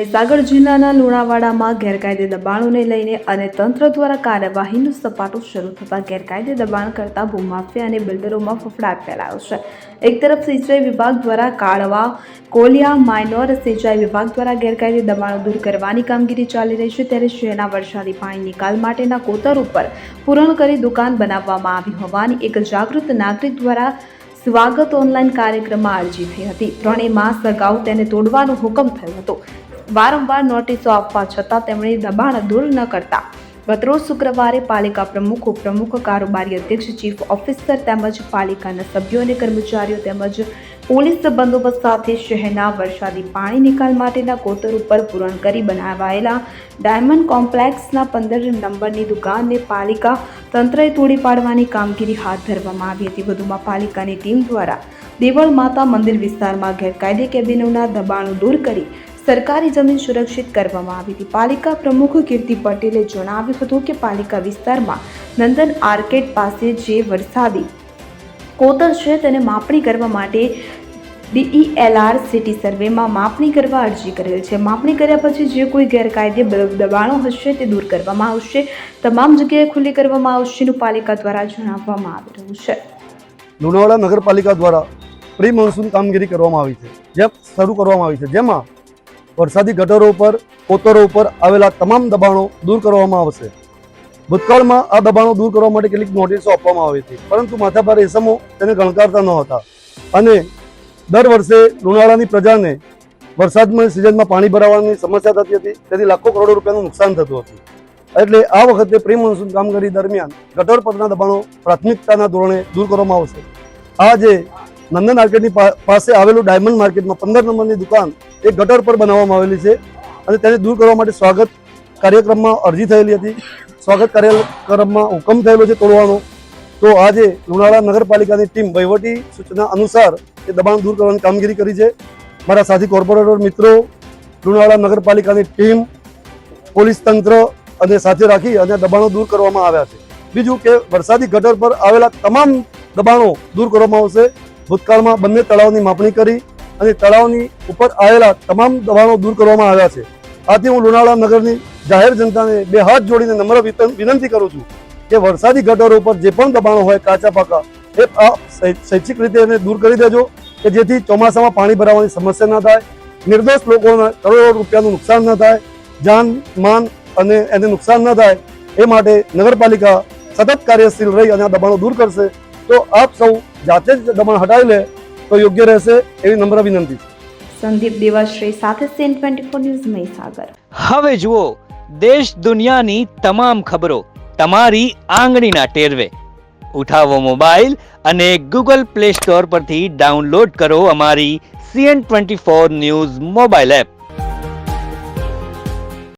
મહીસાગર જિલ્લાના લુણાવાડામાં ગેરકાયદે દબાણોને લઈને અને તંત્ર દ્વારા કાર્યવાહીનું સપાટો શરૂ થતાં ગેરકાયદે દબાણ કરતા ભૂમાફિયા અને બિલ્ડરોમાં ફફડાટ ફેલાયો છે. એક તરફ સિંચાઈ વિભાગ દ્વારા કાળવા, કોલિયા, માઇનોર સિંચાઈ વિભાગ દ્વારા ગેરકાયદે દબાણો દૂર કરવાની કામગીરી ચાલી રહી છે. ત્યારે શહેરના વરસાદી પાણી નિકાલ માટેના કોતર ઉપર પૂરણ કરી દુકાન બનાવવામાં આવી હોવાની એક જાગૃત નાગરિક દ્વારા સ્વાગત ઓનલાઈન કાર્યક્રમમાં અરજી થઈ હતી. ત્રણેય માસ અગાઉ તેને તોડવાનો હુકમ થયો હતો. વારંવાર નોટિસો આપવા છતાં તેમણે દબાણ દૂર ન કરતા. ગતરોજ શુક્રવારે પાલિકા પ્રમુખ, ઉપપ્રમુખ, કારોબારી અધ્યક્ષ, ચીફ ઓફિસર તેમજ પાલિકાના સભ્યો અને કર્મચારીઓ તેમજ પોલીસ બંદોબસ્ત સાથે શહેરના વરસાદી પાણી નિકાલ માટેના કોતર ઉપર પૂરણ કરી બનાવાયેલા ડાયમંડ કોમ્પ્લેક્સના પંદર નંબરની દુકાનને પાલિકા તંત્રએ તોડી પાડવાની કામગીરી હાથ ધરવામાં આવી હતી. વધુમાં પાલિકાની ટીમ દ્વારા દેવળ માતા મંદિર વિસ્તારમાં ગેરકાયદે કેબિનોના દબાણો દૂર કરી સરકારી જમીન સુરક્ષિત કરવામાં આવી હતી. પાલિકા પ્રમુખ કીર્તિ પટેલે જણાવ્યું હતું કે પાલિકા વિસ્તારમાં નંદન આર્કેડ પાસે જે વરસાદી કોતર છે તેને માપણી કરવા માટે ડીઈએલઆર સિટી સર્વેમાં માપણી કરવા અરજી કરેલ છે. માપણી કર્યા પછી જે કોઈ ગેરકાયદે દબાણો હશે તે દૂર કરવામાં આવશે. તમામ જગ્યાએ ખુલ્લી કરવામાં આવશેનું પાલિકા દ્વારા જણાવવામાં આવી રહ્યું છે. લુણાવાડા નગરપાલિકા દ્વારા પ્રી મોન્સૂન કામગીરી કરવામાં આવી છે. જેમ શરૂ કરવામાં આવી છે. જેમાં વરસાદી ગટરો ઉપર, કોતરો ઉપર આવેલા તમામ દબાણો દૂર કરવામાં આવશે. ભૂતકાળમાં આ દબાણો દૂર કરવા માટે કેટલીક નોટિસો આપવામાં આવી હતી, પરંતુ માથાભાર એસમો તેને ગણકારતા ન હતા. અને દર વર્ષે લુણાળાની પ્રજાને વરસાદમાં સિઝનમાં પાણી ભરાવાની સમસ્યા થતી હતી, તેથી લાખો કરોડો રૂપિયાનું નુકસાન થતું હતું. એટલે આ વખતે પ્રી મોન્સૂન કામગીરી દરમિયાન ગટર પરના દબાણો પ્રાથમિકતાના ધોરણે દૂર કરવામાં આવશે. આ જે નંદન માર્કેટની પાસે આવેલું ડાયમંડ માર્કેટમાં પંદર નંબરની દુકાન એ ગટર પર બનાવવામાં આવેલી છે અને તેને દૂર કરવા માટે સ્વાગત કાર્યક્રમમાં અરજી થયેલી હતી. સ્વાગત કાર્યક્રમમાં હુકમ થયેલો છે તોડવાનો. તો આજે લુણાવાડા નગરપાલિકાની ટીમ વહીવટી સૂચના અનુસાર એ દબાણ દૂર કરવાની કામગીરી કરી છે. મારા સાથી કોર્પોરેટર મિત્રો, લુણાવાડા નગરપાલિકાની ટીમ, પોલીસ તંત્ર અને સાથે રાખી અને દબાણો દૂર કરવામાં આવ્યા છે. બીજું કે વરસાદી ગટર પર આવેલા તમામ દબાણો દૂર કરવામાં આવશે. ભૂતકાળમાં બંને તળાવની માપણી કરી અને તળાવની ઉપર આવેલા તમામ દબાણો દૂર કરવામાં આવ્યા છે. આથી હું લુણાવાડા નગરની જાહેર જનતાને બે હાથ જોડીને નમ્ર વિનંતી કરું છું કે વરસાદી ગટરો ઉપર જે પણ દબાણો હોય, કાચા પાકા, એ શૈક્ષિક રીતે એને દૂર કરી દેજો કે જેથી ચોમાસામાં પાણી ભરાવાની સમસ્યા ન થાય, નિર્દોષ લોકોને કરોડો રૂપિયાનું નુકસાન ન થાય, જાન, માન અને એને નુકસાન ન થાય, એ માટે નગરપાલિકા સતત કાર્યશીલ રહી અને આ દબાણો દૂર કરશે. તો આપ સૌ જાતે જ દબાણ હટાવી લે તો યોગ્ય રહેશે એવી નમ્ર વિનંતી સંદીપ દેવાશ્રી સાથે CN twenty four news Mahisagar. હવે જુઓ દેશ દુનિયાની તમામ ખબરો તમારી આંગળીના ટેરવે. ઉઠાવો મોબાઈલ અને ગૂગલ પ્લે સ્ટોર પરથી ડાઉનલોડ કરો અમારી CN twenty four news mobile app.